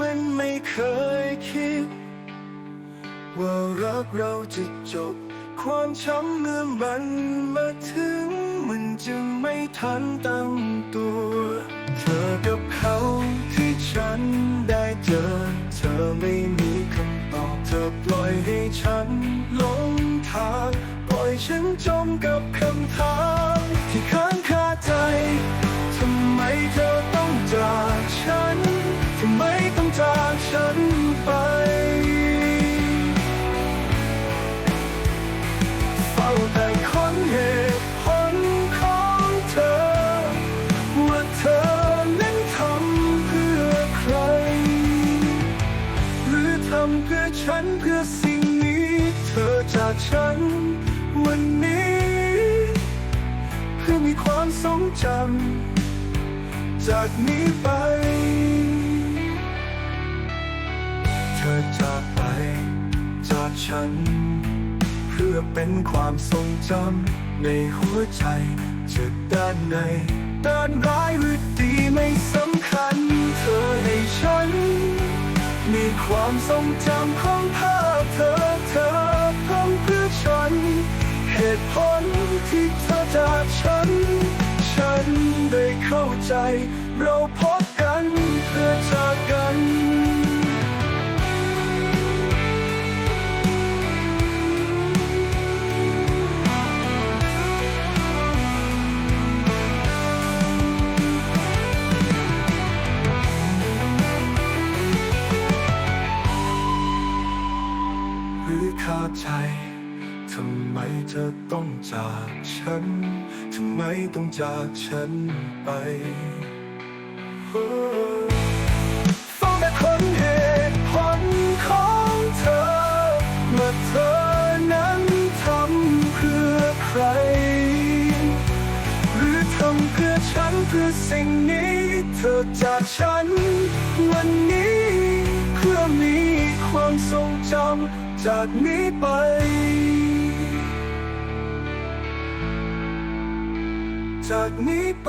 มันไม่เคยคิด ว่ารักเราจะจบ ความช้ำเมื่อมันมาถึง มันจึงไม่ทันตั้งตัว เธอกับเขาที่ฉันได้เจอ เธอไม่มีคำตอบ เธอปล่อยให้ฉันหลงทาง ปล่อยฉันจมกับคำถามที่ค้างคาใจ ทำไมเธอ เธอจากฉัน วันนี้ เพื่อมีความทรงจำจากนี้ไป เธอจากไป จากฉัน เพื่อเป็นความทรงจำในหัวใจจะด้านในด้านร้ายหรือดีไม่สำคัญ เธอให้ฉัน มีความทรงจำของภาพเธอเธอำเพื่อฉัน เหตุผลที่เธอจากฉัน ฉันได้เข้าใจ เราพบกันเพื่อจากกัน เข้าใจ ทำไมเธอต้องจากฉัน ทำไมต้องจากฉันไปโอ้เฝ้าแต่คนเหตุผลของเธอ เมื่อเธอนั้นทำเพื่อใคร หรือทำเพื่อฉันเพื่อสิ่งนี้ เธอจากฉัน วันนี้ เพื่อมีความทรงจำ จากนี้ไป จากนี้ไป